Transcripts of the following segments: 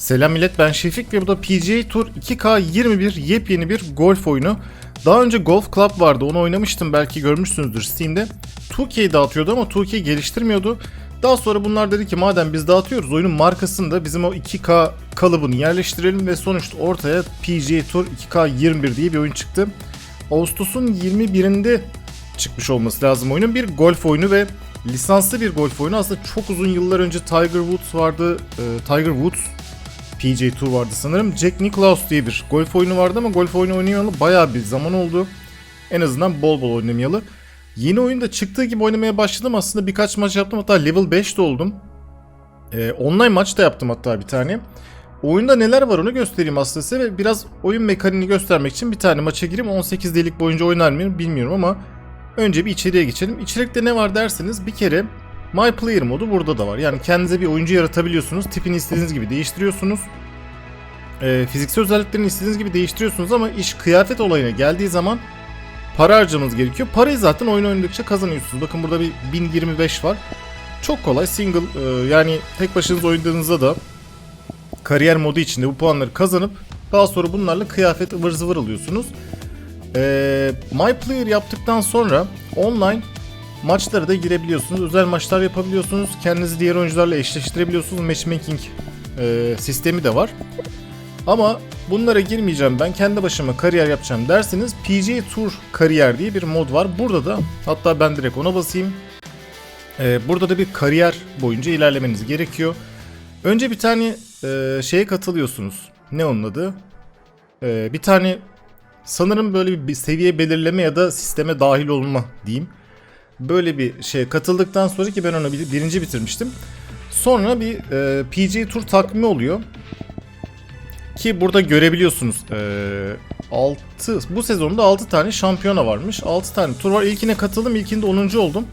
Selam millet ben Şefik ve bu da PGA Tour 2K21 yepyeni bir golf oyunu. Daha önce Golf Club vardı onu oynamıştım belki görmüşsünüzdür Steam'de. 2K dağıtıyordu ama 2K geliştirmiyordu. Daha sonra bunlar dedi ki madem biz dağıtıyoruz oyunun markasını da bizim o 2K kalıbını yerleştirelim ve sonuçta ortaya PGA Tour 2K21 diye bir oyun çıktı. Ağustos'un 21'inde çıkmış olması lazım oyunun. Bir golf oyunu ve lisanslı bir golf oyunu. Aslında çok uzun yıllar önce Tiger Woods vardı. Ee, Tiger Woods PGA Tour vardı sanırım. Jack Nicklaus diye bir golf oyunu vardı ama golf oyunu oynamayalı bayağı bir zaman oldu. En azından bol bol oynamayalı. Yeni oyunda çıktığı gibi oynamaya başladım. Aslında birkaç maç yaptım. Hatta level 5'te oldum. Ee, online maç da yaptım hatta bir tane. Oyunda neler var onu göstereyim aslında size ve biraz oyun mekaniğini göstermek için bir tane maça gireyim. 18 delik boyunca oynar mıyım bilmiyorum ama önce bir içeriye geçelim. İçerikte ne var derseniz bir kere My Player modu burada da var. Yani kendinize bir oyuncu yaratabiliyorsunuz. Tipini istediğiniz gibi değiştiriyorsunuz. Ee, fiziksel özelliklerini istediğiniz gibi değiştiriyorsunuz ama iş kıyafet olayına geldiği zaman para harcamanız gerekiyor. Parayı zaten oyun oynadıkça kazanıyorsunuz. Bakın burada bir 1025 var. Çok kolay single e, yani tek başınıza oynadığınızda da kariyer modu içinde bu puanları kazanıp daha sonra bunlarla kıyafet ıvır zıvır alıyorsunuz. Ee, My Player yaptıktan sonra online maçlara da girebiliyorsunuz. Özel maçlar yapabiliyorsunuz. Kendinizi diğer oyuncularla eşleştirebiliyorsunuz. Matchmaking e, sistemi de var. Ama bunlara girmeyeceğim ben. Kendi başıma kariyer yapacağım derseniz PGA Tour kariyer diye bir mod var. Burada da hatta ben direkt ona basayım. Ee, burada da bir kariyer boyunca ilerlemeniz gerekiyor. Önce bir tane e, şeye katılıyorsunuz. Ne onun adı? Ee, bir tane sanırım böyle bir, seviye belirleme ya da sisteme dahil olma diyeyim. Böyle bir şeye katıldıktan sonra ki ben onu bir- birinci bitirmiştim. Sonra bir e, PGA Tour takvimi oluyor. Ki burada görebiliyorsunuz. E, 6 bu sezonda 6 tane şampiyona varmış. 6 tane tur var. İlkine katıldım. İlkinde 10. oldum.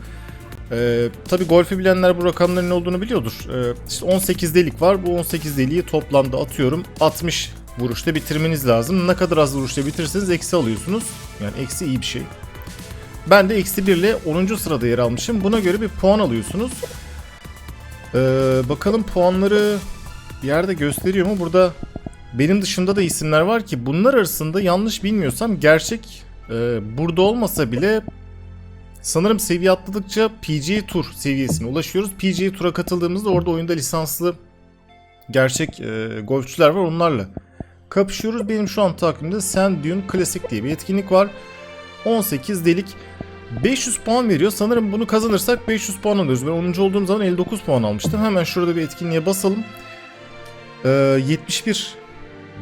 Ee, Tabi golfü bilenler bu rakamların ne olduğunu biliyordur. Ee, işte 18 delik var. Bu 18 deliği toplamda atıyorum 60 vuruşta bitirmeniz lazım. Ne kadar az vuruşta bitirirseniz eksi alıyorsunuz. Yani eksi iyi bir şey. Ben de eksi 1 ile 10. sırada yer almışım. Buna göre bir puan alıyorsunuz. Ee, bakalım puanları bir yerde gösteriyor mu? Burada benim dışımda da isimler var ki bunlar arasında yanlış bilmiyorsam gerçek e, burada olmasa bile Sanırım seviye atladıkça PGA Tour seviyesine ulaşıyoruz. PGA Tour'a katıldığımızda orada oyunda lisanslı gerçek e, golfçüler var onlarla kapışıyoruz. Benim şu an takvimde Sand Dune Classic diye bir etkinlik var. 18 delik 500 puan veriyor. Sanırım bunu kazanırsak 500 puan alıyoruz. Ben 10. olduğum zaman 59 puan almıştım. Hemen şurada bir etkinliğe basalım. Ee, 71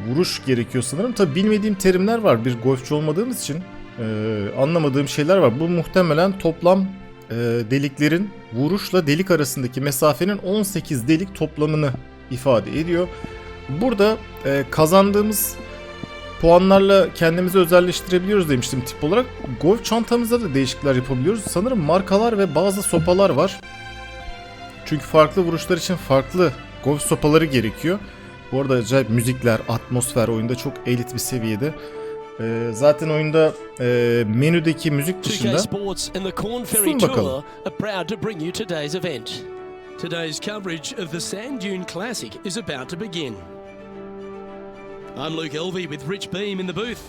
vuruş gerekiyor sanırım. Tabi bilmediğim terimler var bir golfçü olmadığımız için. Ee, anlamadığım şeyler var. Bu muhtemelen toplam e, deliklerin vuruşla delik arasındaki mesafenin 18 delik toplamını ifade ediyor. Burada e, kazandığımız puanlarla kendimizi özelleştirebiliyoruz demiştim tip olarak. Golf çantamızda da değişiklikler yapabiliyoruz. Sanırım markalar ve bazı sopalar var. Çünkü farklı vuruşlar için farklı golf sopaları gerekiyor. Bu arada acayip müzikler, atmosfer oyunda çok elit bir seviyede. Ee, zaten oyunda e, menüdeki müzik 2K dışında Sun bakalım. Tour are proud to bring you today's event. Today's coverage of the Sand Dune Classic is about to begin. I'm Luke Elvey with Rich Beam in the booth.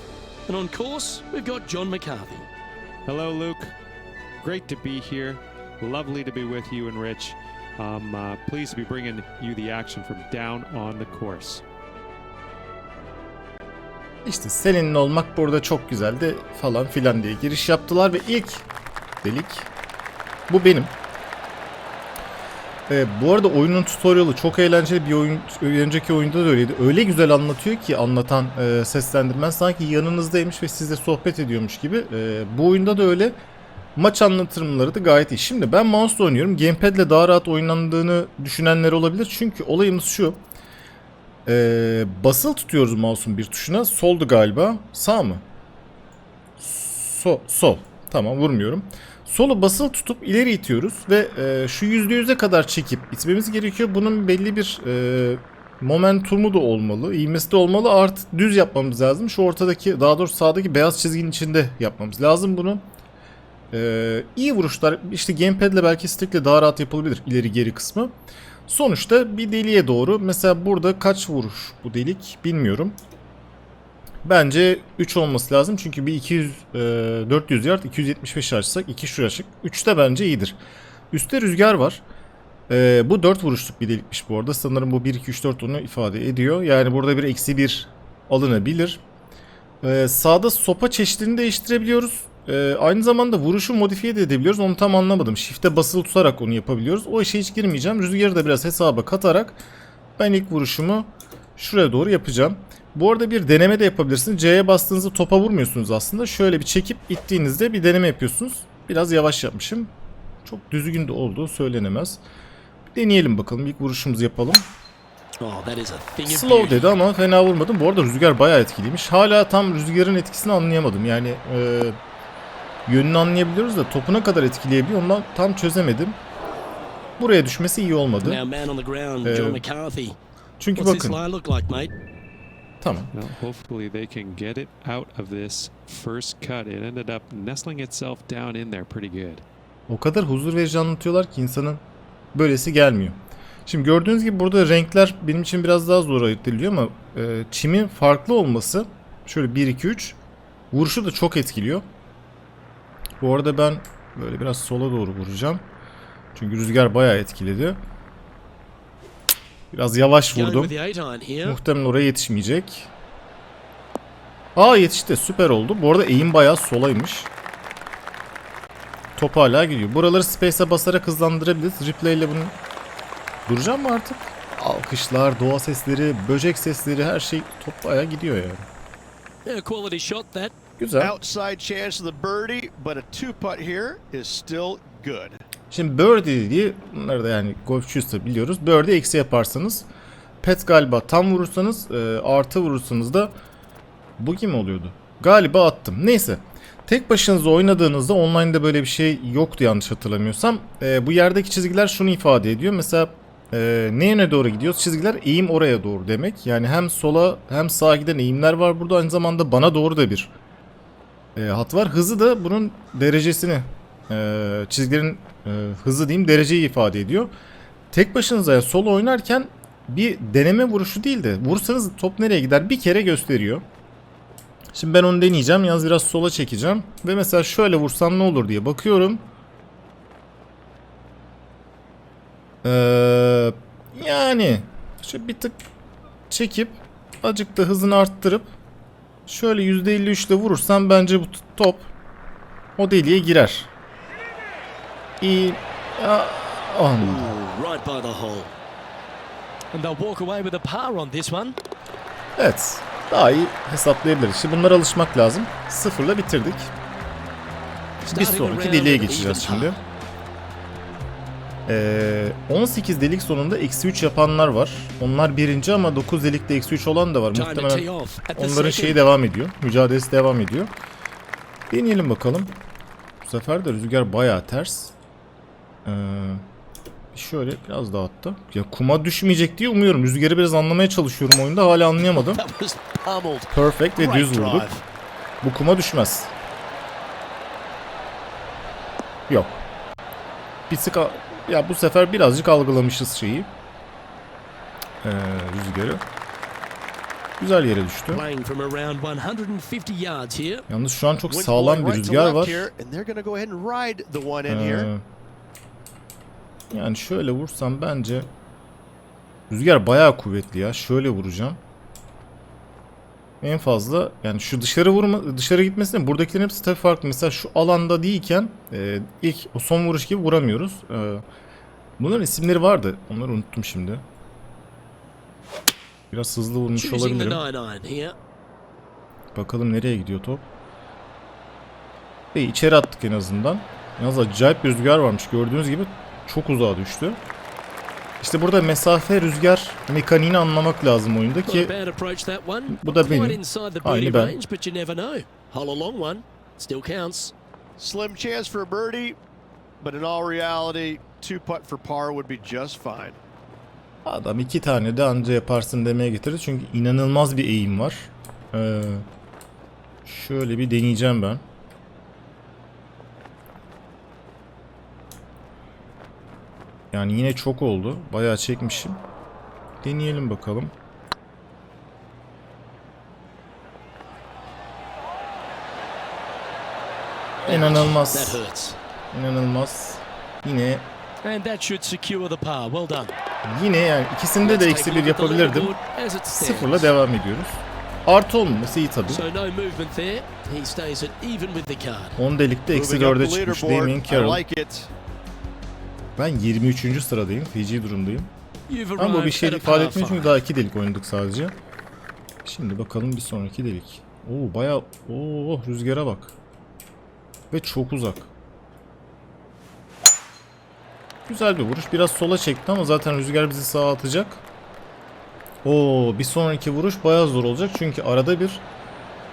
And on course, we've got John McCarthy. Hello, Luke. Great to be here. Lovely to be with you and Rich. I'm uh, pleased to be bringing you the action from down on the course. işte seninle olmak burada çok güzeldi falan filan diye giriş yaptılar ve ilk delik bu benim. Ee, bu arada oyunun tutorial'ı çok eğlenceli bir oyun. Önceki oyunda da öyleydi. Öyle güzel anlatıyor ki anlatan e, seslendirmen sanki yanınızdaymış ve sizle sohbet ediyormuş gibi. E, bu oyunda da öyle. Maç anlatımları da gayet iyi. Şimdi ben mouse'la oynuyorum. Gamepad'le daha rahat oynandığını düşünenler olabilir. Çünkü olayımız şu. Ee, basılı tutuyoruz mouse'un bir tuşuna. Soldu galiba. Sağ mı? So, sol. Tamam vurmuyorum. Solu basılı tutup ileri itiyoruz ve e, şu %100'e kadar çekip itmemiz gerekiyor. Bunun belli bir e, momentumu da olmalı, ivmesi de olmalı. Artı düz yapmamız lazım. Şu ortadaki, daha doğrusu sağdaki beyaz çizginin içinde yapmamız lazım bunu. Ee, iyi vuruşlar. İşte gamepad'le belki stick'le daha rahat yapılabilir ileri geri kısmı. Sonuçta bir deliğe doğru. Mesela burada kaç vuruş bu delik bilmiyorum. Bence 3 olması lazım. Çünkü bir 200 e, 400 yard 275 açsak 2 şuraya açık. 3'te bence iyidir. Üstte rüzgar var. E, bu 4 vuruşluk bir delikmiş bu arada. Sanırım bu 1 2 3 4 onu ifade ediyor. Yani burada bir eksi 1 alınabilir. E, sağda sopa çeşidini değiştirebiliyoruz. E, aynı zamanda vuruşu modifiye de edebiliyoruz. Onu tam anlamadım. Shift'e basılı tutarak onu yapabiliyoruz. O işe hiç girmeyeceğim. Rüzgarı da biraz hesaba katarak ben ilk vuruşumu şuraya doğru yapacağım. Bu arada bir deneme de yapabilirsiniz. C'ye bastığınızda topa vurmuyorsunuz aslında. Şöyle bir çekip ittiğinizde bir deneme yapıyorsunuz. Biraz yavaş yapmışım. Çok düzgün de olduğu söylenemez. Bir deneyelim bakalım. İlk vuruşumuzu yapalım. Oh, Slow dedi ama fena vurmadım. Bu arada rüzgar bayağı etkiliymiş. Hala tam rüzgarın etkisini anlayamadım. Yani e, yönünü anlayabiliyoruz da topuna kadar etkileyebiliyor. Ondan tam çözemedim. Buraya düşmesi iyi olmadı. McCarthy. Çünkü bakın. Tamam. Now, hopefully they can get it out of this first cut. It ended up nestling itself down in there pretty good. O kadar huzur verici anlatıyorlar ki insanın böylesi gelmiyor. Şimdi gördüğünüz gibi burada renkler benim için biraz daha zor ayırt ediliyor ama e, çimin farklı olması şöyle 1 2 3 vuruşu da çok etkiliyor. Bu arada ben böyle biraz sola doğru vuracağım. Çünkü rüzgar bayağı etkiledi. Biraz yavaş vurdum. Muhtemelen oraya yetişmeyecek. Aa yetişti. Süper oldu. Bu arada eğim bayağı solaymış. Top hala gidiyor. Buraları space'e basarak hızlandırabiliriz. Replay ile bunu... Duracağım mı artık? Alkışlar, doğa sesleri, böcek sesleri her şey top bayağı gidiyor yani. Yeah, quality shot that. Güzel. Outside chance of the birdie, but a two putt here is still good. Şimdi birdie dediği bunları da yani golfçuyuz da biliyoruz. Birdie eksi yaparsanız pet galiba tam vurursanız e, artı vurursanız da bu kim oluyordu? Galiba attım. Neyse. Tek başınıza oynadığınızda online'da böyle bir şey yoktu yanlış hatırlamıyorsam. E, bu yerdeki çizgiler şunu ifade ediyor. Mesela e, ne yöne doğru gidiyoruz? Çizgiler eğim oraya doğru demek. Yani hem sola hem sağa giden eğimler var burada. Aynı zamanda bana doğru da bir e, hat var. Hızı da bunun derecesini e, çizgilerin e, hızı diyeyim dereceyi ifade ediyor. Tek başınıza solo oynarken bir deneme vuruşu değil de vursanız top nereye gider bir kere gösteriyor. Şimdi ben onu deneyeceğim. Yalnız biraz sola çekeceğim. Ve mesela şöyle vursam ne olur diye bakıyorum. Ee, yani şöyle bir tık çekip azıcık da hızını arttırıp şöyle %53 ile vurursam bence bu top o deliğe girer. Oh. Ooh, right by the hole. And they'll walk away with a par on this one. Evet. Daha iyi hesaplayabiliriz. Şimdi bunlara alışmak lazım. Sıfırla bitirdik. Bir sonraki deliğe geçeceğiz şimdi. Ee, 18 delik sonunda eksi 3 yapanlar var. Onlar birinci ama 9 delikte eksi 3 olan da var. Muhtemelen onların şeyi devam ediyor. Mücadelesi devam ediyor. Deneyelim bakalım. Bu sefer de rüzgar bayağı ters. Ee, şöyle biraz daha attı. Ya kuma düşmeyecek diye umuyorum. Rüzgarı biraz anlamaya çalışıyorum oyunda. Hala anlayamadım. Perfect ve düz vurduk. Bu kuma düşmez. Yok. Bir sık ya bu sefer birazcık algılamışız şeyi. Ee, rüzgarı. Güzel yere düştü. Playing from around 150 yards here. Yalnız şu an çok sağlam bir rüzgar var. Ee, yani şöyle vursam bence rüzgar bayağı kuvvetli ya. Şöyle vuracağım. En fazla yani şu dışarı vurma dışarı gitmesine buradakilerin hepsi tabii farklı. Mesela şu alanda değilken e, ilk o son vuruş gibi vuramıyoruz. E, bunların isimleri vardı. Onları unuttum şimdi. Biraz hızlı vurmuş olabilirim. Bakalım nereye gidiyor top. İyi içeri attık en azından. Yalnız acayip bir rüzgar varmış. Gördüğünüz gibi çok uzağa düştü. İşte burada mesafe rüzgar mekaniğini anlamak lazım oyunda ki. Bu da benim. Aynı ben. range, but you never know. Hole a long one. Still counts. Slim chance for a birdie, but in all reality, two putt for par would be just fine. adam iki tane de anca yaparsın demeye getirdi. Çünkü inanılmaz bir eğim var. Ee, şöyle bir deneyeceğim ben. Yani yine çok oldu. Bayağı çekmişim. Deneyelim bakalım. İnanılmaz. İnanılmaz. Yine And that should secure the par. Well done. yine yani ikisinde de eksi bir yapabilirdim. Sıfırla devam ediyoruz. Artı olmaması iyi tabii. So no movement there. He stays at even with the card. 10 delikte eksi Moving up 4'e the çıkmış. Damien Carroll. Ben 23. sıradayım. Fiji durumdayım. Ama bu bir şey ifade etmiyor çünkü daha iki delik oynadık sadece. Şimdi bakalım bir sonraki delik. Oo bayağı oo rüzgara bak. Ve çok uzak. Güzel bir vuruş. Biraz sola çekti ama zaten rüzgar bizi sağa atacak. Oo bir sonraki vuruş bayağı zor olacak çünkü arada bir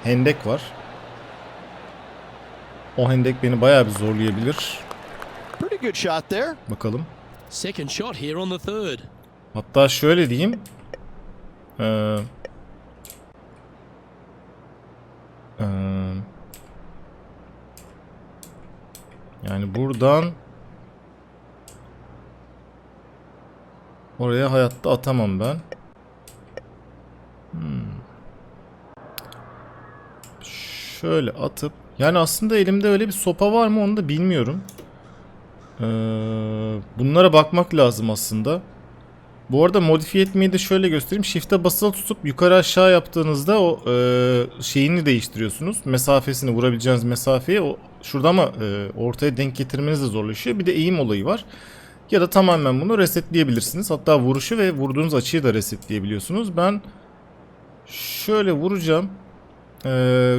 hendek var. O hendek beni bayağı bir zorlayabilir. Pretty good shot there. Bakalım. Second shot here on the third. Hatta şöyle diyeyim. Ee, ee, yani buradan oraya hayatta atamam ben. Hmm. Şöyle atıp yani aslında elimde öyle bir sopa var mı onu da bilmiyorum. Ee, bunlara bakmak lazım aslında. Bu arada modifiye etmeyi de şöyle göstereyim. Shift'e basılı tutup yukarı aşağı yaptığınızda o e, şeyini değiştiriyorsunuz. Mesafesini vurabileceğiniz mesafeyi o şurada ama e, ortaya denk getirmeniz de zorlaşıyor. Bir de eğim olayı var. Ya da tamamen bunu resetleyebilirsiniz. Hatta vuruşu ve vurduğunuz açıyı da resetleyebiliyorsunuz. Ben şöyle vuracağım. E,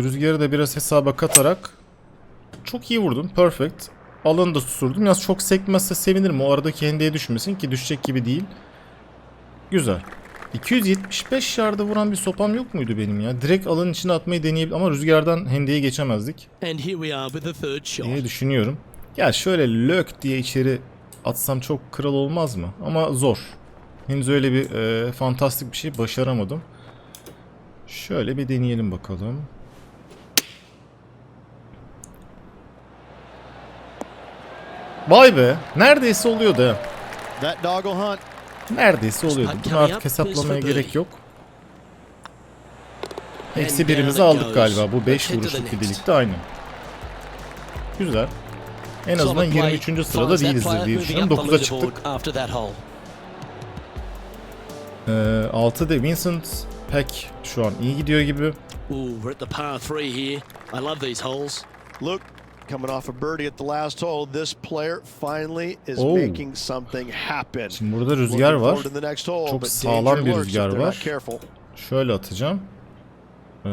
rüzgarı da biraz hesaba katarak çok iyi vurdum. Perfect. Alanı da tuturdum. Yalnız çok sekmezse sevinirim. O aradaki hendeye düşmesin ki düşecek gibi değil. Güzel. 275 yarda vuran bir sopam yok muydu benim ya? Direkt alanın içine atmayı deneyebilir ama rüzgardan hendeye geçemezdik diye düşünüyorum. Ya şöyle lök diye içeri atsam çok kral olmaz mı? Ama zor. Henüz öyle bir e, fantastik bir şey başaramadım. Şöyle bir deneyelim bakalım. Vay be. Neredeyse oluyordu ha. Neredeyse oluyordu. Bunu artık hesaplamaya gerek yok. Eksi birimizi aldık galiba. Bu 5 Let's head to the vuruşluk bir next. delikte aynı. Güzel. En azından Solid play 23. sırada değilizdir diye düşünüyorum. up the 9'a çıktık. Ee, 6'da Vincent Peck şu an iyi gidiyor gibi. Ooh, we're at the par three here. I love these holes. Look, coming off a birdie at the last hole, this player finally is Oh. making something happen. Şimdi burada rüzgar var. forward to the next hole, Çok sağlam bir rüzgar var. Şöyle atacağım. Ee,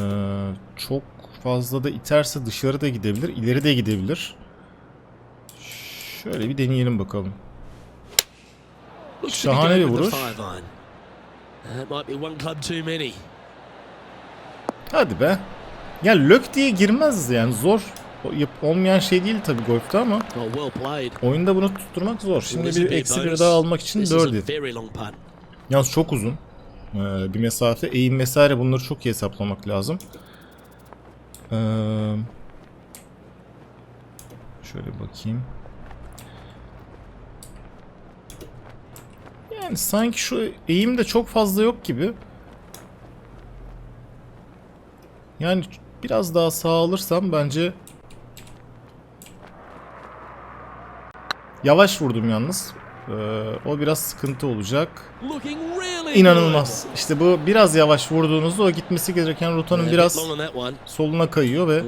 çok fazla da iterse dışarı da gidebilir. ileri de gidebilir. Şöyle bir deneyelim bakalım. Şahane bir vuruş. five iron. That might be one club too many. Hadi be. Ya lök diye girmez yani zor. Olmayan şey değil tabii golfte ama oyunda bunu tutturmak zor. Şimdi bir eksi bir daha almak için This is a birdie. very long putt. Yalnız çok uzun. Ee, bir mesafe, eğim vesaire bunları çok iyi hesaplamak lazım. Ee, şöyle bakayım. Yani sanki şu eğim de çok fazla yok gibi. Yani biraz daha sağ alırsam bence yavaş vurdum yalnız. Ee, o biraz sıkıntı olacak. İnanılmaz. İşte bu biraz yavaş vurduğunuzda o gitmesi gereken rotanın biraz soluna kayıyor ve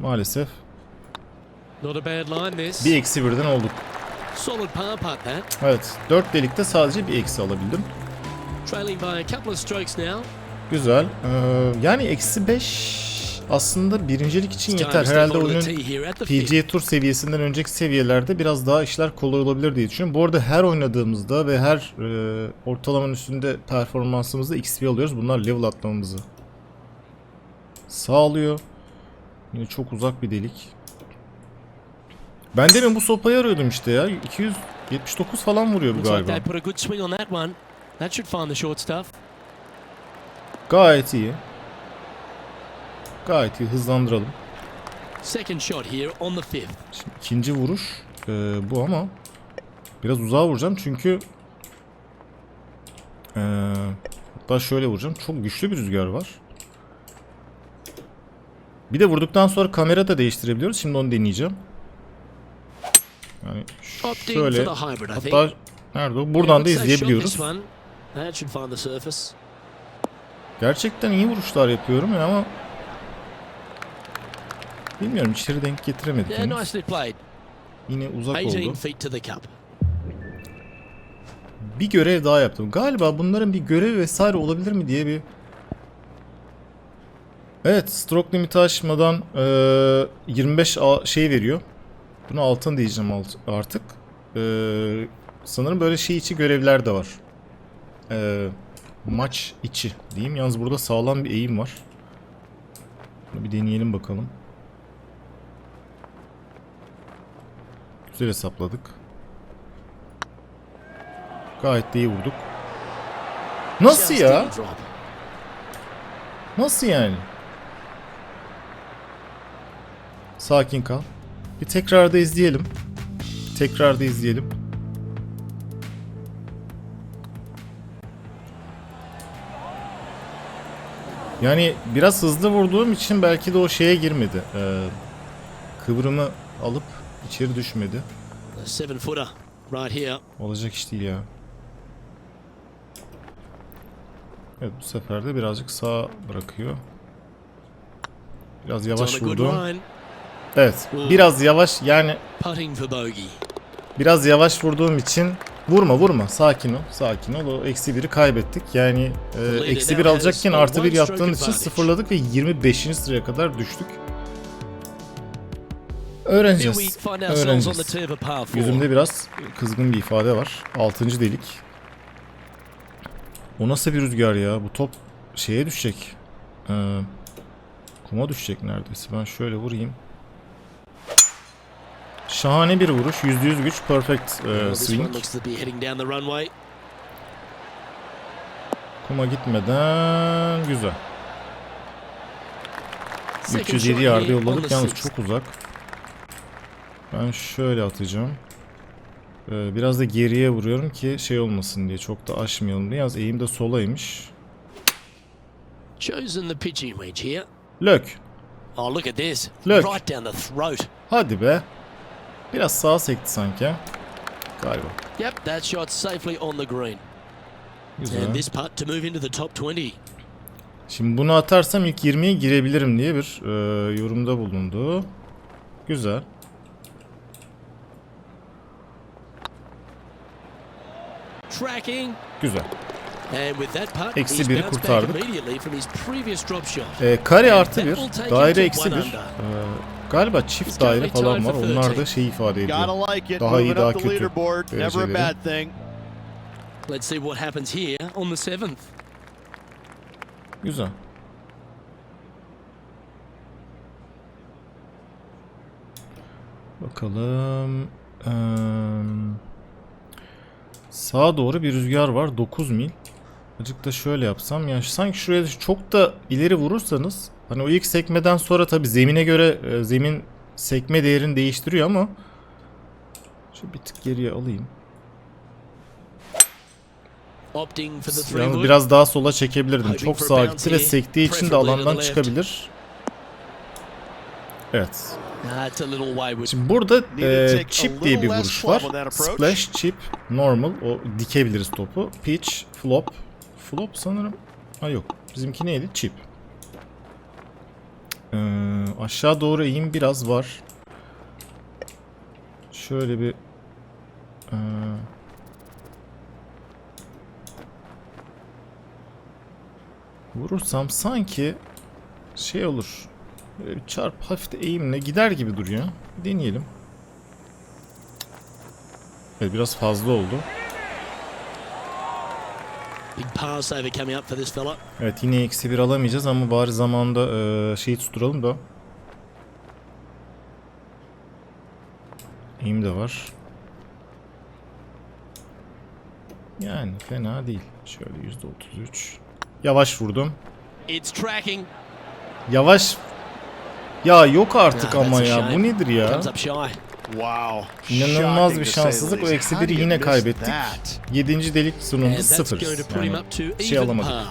maalesef bir eksi birden olduk. Evet. Dört delikte sadece bir eksi alabildim. Güzel. Ee, yani eksi beş aslında birincilik için yeter. Herhalde oyunun. PGA Tour seviyesinden önceki seviyelerde biraz daha işler kolay olabilir diye düşünüyorum. Bu arada her oynadığımızda ve her e, ortalamanın üstünde performansımızda XP alıyoruz. Bunlar level atlamamızı sağlıyor. Yine çok uzak bir delik. Ben demin bu sopayı arıyordum işte ya. 279 falan vuruyor bu galiba. Gayet iyi. Gayet iyi. Hızlandıralım. Second shot here on the fifth. Şimdi ikinci vuruş. e, bu ama biraz uzağa vuracağım çünkü e, hatta şöyle vuracağım. Çok güçlü bir rüzgar var. Bir de vurduktan sonra kamera da değiştirebiliyoruz. Şimdi onu deneyeceğim. Yani şöyle hatta nerede o? Buradan da izleyebiliyoruz. Gerçekten iyi vuruşlar yapıyorum ya ama bilmiyorum içeri denk getiremedik henüz. Yine uzak 18 oldu. Bir görev daha yaptım. Galiba bunların bir görevi vesaire olabilir mi diye bir Evet, stroke limiti aşmadan eee, 25 a- şey veriyor. Bunu altın diyeceğim artık. Eee, sanırım böyle şey içi görevler de var. Eee, maç içi diyeyim. Yalnız burada sağlam bir eğim var. Bunu bir deneyelim bakalım. Güzel hesapladık. Gayet de iyi vurduk. Nasıl ya? Nasıl yani? Sakin kal. Bir tekrarda izleyelim. Tekrarda izleyelim. Yani biraz hızlı vurduğum için belki de o şeye girmedi. Ee, kıvrımı alıp içeri düşmedi. Seven footer right here. Olacak iş değil ya. Evet bu sefer de birazcık sağa bırakıyor. Biraz yavaş vurdu. Evet biraz yavaş yani biraz yavaş vurduğum için vurma vurma sakin ol sakin ol o eksi biri kaybettik yani e, eksi bir alacakken artı bir yaptığın için sıfırladık ve 25. sıraya kadar düştük. Öğreneceğiz. Öğreneceğiz. Yüzümde biraz kızgın bir ifade var. Altıncı delik. O nasıl bir rüzgar ya? Bu top şeye düşecek. Ee, kuma düşecek neredeyse. Ben şöyle vurayım. Şahane bir vuruş. %100 güç. Perfect e, swing. Kuma gitmeden güzel. Second 307 shot yarda here on yolladık. Yalnız çok uzak. Ben şöyle atacağım. Ee, biraz da geriye vuruyorum ki şey olmasın diye. Çok da aşmayalım diye. Yalnız eğim de solaymış. Chosen the pitching wedge here. Lök. Oh, look at this. Look. Right down the throat. Hadi be. Biraz sağa sekti sanki. Galiba. Yep, that shot safely on the green. Güzel. And this putt to move into the top 20. Şimdi bunu atarsam ilk 20'ye girebilirim diye bir e, yorumda bulundu. Güzel. Güzel. And with that putt, Eksi biri kurtardık. immediately from his previous drop shot. E, kare artı bir. Daire eksi bir. under. E, galiba çift daire falan var. Onlar da 13. şey ifade ediyor. Daha iyi, daha kötü leaderboard. Never a dereceleri. bad thing. Let's see what happens here on the seventh. Güzel. Bakalım. Eee, sağa doğru bir rüzgar var. 9 mil. Azıcık da şöyle yapsam. Yani sanki şuraya çok da ileri vurursanız hani o ilk sekmeden sonra tabi zemine göre e, zemin sekme değerini değiştiriyor ama şu bir tık geriye alayım. Yalnız biraz daha sola çekebilirdim. Çok sağa gitti ve sektiği için de alandan çıkabilir. Evet. Şimdi burada e, chip diye bir vuruş var. Splash, chip, normal. O dikebiliriz topu. Pitch, flop. Flop sanırım. Ha yok. Bizimki neydi? Chip. Ee, aşağı doğru eğim biraz var. Şöyle bir ee, vurursam sanki şey olur. Böyle bir çarp hafif de eğimle gider gibi duruyor. Bir deneyelim. Evet biraz fazla oldu. Evet yine eksi bir alamayacağız ama bari zamanda eee şeyi tutturalım da. Eğim de var. Yani fena değil. Şöyle yüzde otuz üç. Yavaş vurdum. It's tracking. Yavaş. Ya yok artık ama ya. Bu nedir ya? İnanılmaz bir şanssızlık. O eksi biri yine kaybettik. 7. delik sunumda that's 0. going to put him Yani şey alamadık. par.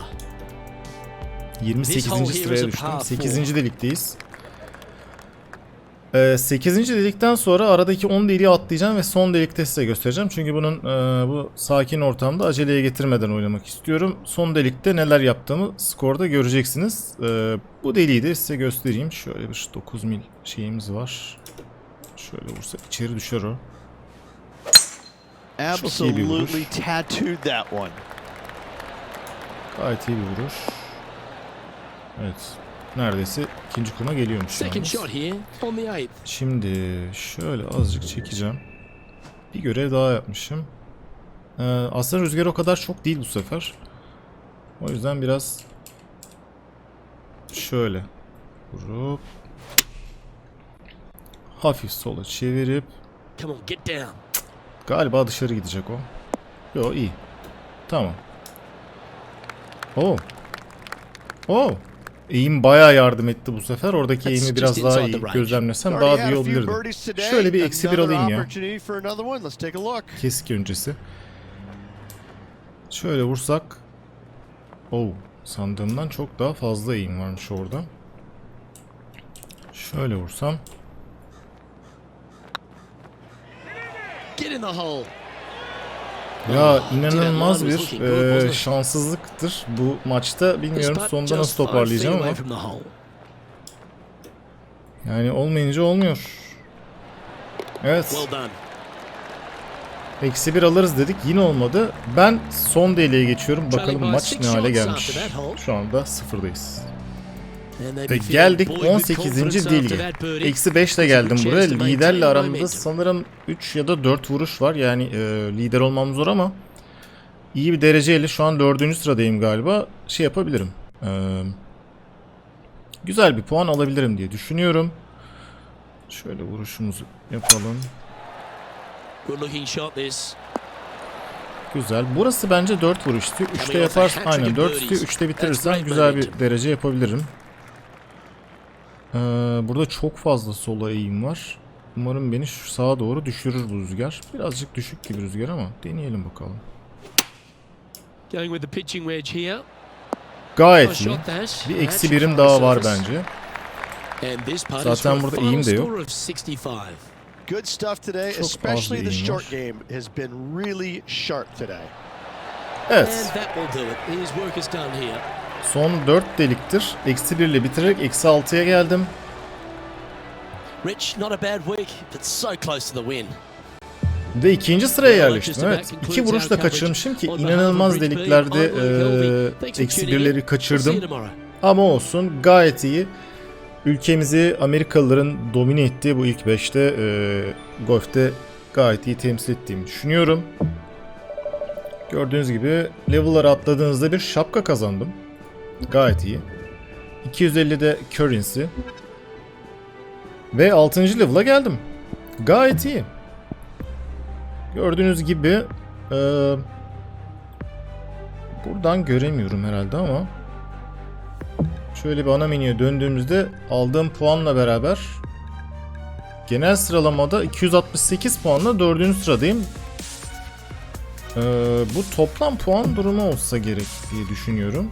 28. This hole here is sıraya düştüm. par 8. delikteyiz. Ee, 8. delikten sonra aradaki 10 deliği atlayacağım ve son delikte size göstereceğim. Çünkü bunun e, bu sakin ortamda aceleye getirmeden oynamak istiyorum. Son delikte neler yaptığımı skorda göreceksiniz. Ee, bu deliği de size göstereyim. Şöyle bir 9 mil şeyimiz var. Şöyle vursa içeri düşer o. iyi bir vuruş. Absolutely tattooed that one. Gayet iyi bir vuruş. Evet. Neredeyse ikinci kuma geliyormuş. Eighth. Şimdi şöyle azıcık çekeceğim. Bir görev daha yapmışım. Ee, aslında rüzgar o kadar çok değil bu sefer. O yüzden biraz şöyle vurup hafif sola çevirip galiba dışarı gidecek o. Yo iyi. Tamam. Oo. Oo. Eğim bayağı yardım etti bu sefer. Oradaki eğimi biraz daha iyi gözlemlesem daha iyi a few olabilirdi. birdies today. Şöyle bir eksi bir alayım ya. Kesik öncesi. Şöyle vursak. Oh, sandığımdan çok daha fazla eğim varmış orada. Şöyle vursam. Get in the hole. Ya inanılmaz bir it? şanssızlıktır bu maçta. Bilmiyorum sonunda nasıl toparlayacağım ama. Yani olmayınca olmuyor. Evet. Eksi bir alırız dedik. Yine olmadı. Ben son deliğe geçiyorum. Bakalım maç ne hale gelmiş. Şu anda sıfırdayız. Ve geldik buoyed with 18. confidence after deliğe. that birdie. Eksi 5 ile geldim buraya. Liderle aramda sanırım 3 ya da 4 vuruş var. Yani e, lider olmam zor ama iyi bir dereceyle şu an 4. sıradayım galiba. Şey yapabilirim. E, güzel bir puan alabilirim diye düşünüyorum. Şöyle vuruşumuzu yapalım. Güzel. Burası bence 4 vuruş istiyor. 3'te Coming off a yaparsın. hat-trick Aynen of 4 birdies. istiyor. 3'te bitirirsem That's great güzel bir derece yapabilirim. Ee, burada çok fazla sola eğim var. Umarım beni şu sağa doğru düşürür bu rüzgar. Birazcık düşük gibi rüzgar ama deneyelim bakalım. Going with the pitching wedge here. Gayet iyi. Bir eksi birim daha var bence. And Zaten burada eğim de yok. score of 65. Good stuff today, especially the short game has been really sharp today. And Evet. that will do it. His work is done here. Son 4 deliktir. Eksi 1 ile bitirerek eksi 6'ya geldim. Rich, not a bad week, but so close to the win. Ve ikinci sıraya yerleştim. Evet. İki vuruşla kaçırmışım ki inanılmaz deliklerde eee, eksi birleri kaçırdım. Ama olsun gayet iyi. Ülkemizi Amerikalıların domine ettiği bu ilk 5'te e, golfte gayet iyi temsil ettiğimi düşünüyorum. Gördüğünüz gibi level'ları atladığınızda bir şapka kazandım. Gayet iyi. 250'de currency. Ve 6. level'a geldim. Gayet iyi. Gördüğünüz gibi e, buradan göremiyorum herhalde ama Şöyle bir ana menüye döndüğümüzde aldığım puanla beraber genel sıralamada 268 puanla 4. sıradayım. Ee, bu toplam puan durumu olsa gerek diye düşünüyorum.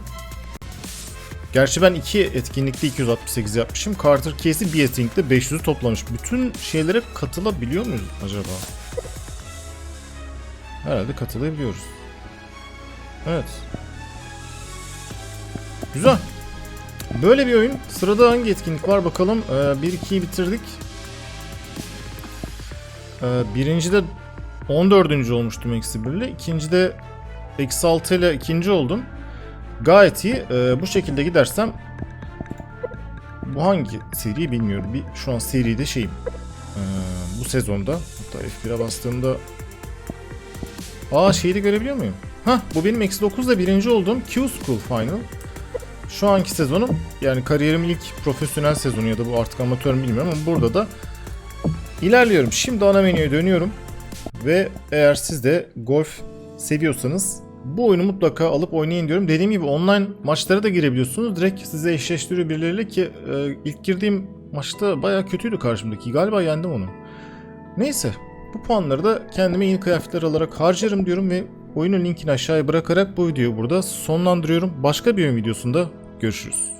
Gerçi ben iki etkinlikte 268 yapmışım. Carter Casey bir etkinlikte 500 toplamış. Bütün şeylere katılabiliyor muyuz acaba? Herhalde katılabiliyoruz. Evet. Güzel. Böyle bir oyun. Sırada hangi etkinlik var bakalım. Ee, 1-2'yi bitirdik. Ee, birincide 14. olmuştum eksi 1 ile. İkincide eksi 6 ile ikinci oldum. Gayet iyi. Ee, bu şekilde gidersem bu hangi seri bilmiyorum. Bir, şu an seride şeyim. Ee, bu sezonda. Hatta F1'e bastığımda Aa şeyi de görebiliyor muyum? Hah bu benim eksi 9'da birinci olduğum Q School Final. Şu anki sezonum yani kariyerimin ilk profesyonel sezonu ya da bu artık amatör mü bilmiyorum ama burada da ilerliyorum. Şimdi ana menüye dönüyorum ve eğer siz de golf seviyorsanız bu oyunu mutlaka alıp oynayın diyorum. Dediğim gibi online maçlara da girebiliyorsunuz. Direkt size eşleştiriyor birileriyle ki e, ilk girdiğim maçta baya kötüydü karşımdaki. Galiba yendim onu. Neyse bu puanları da kendime yeni kıyafetler alarak harcarım diyorum ve oyunun linkini aşağıya bırakarak bu videoyu burada sonlandırıyorum. Başka bir oyun videosunda görüşürüz.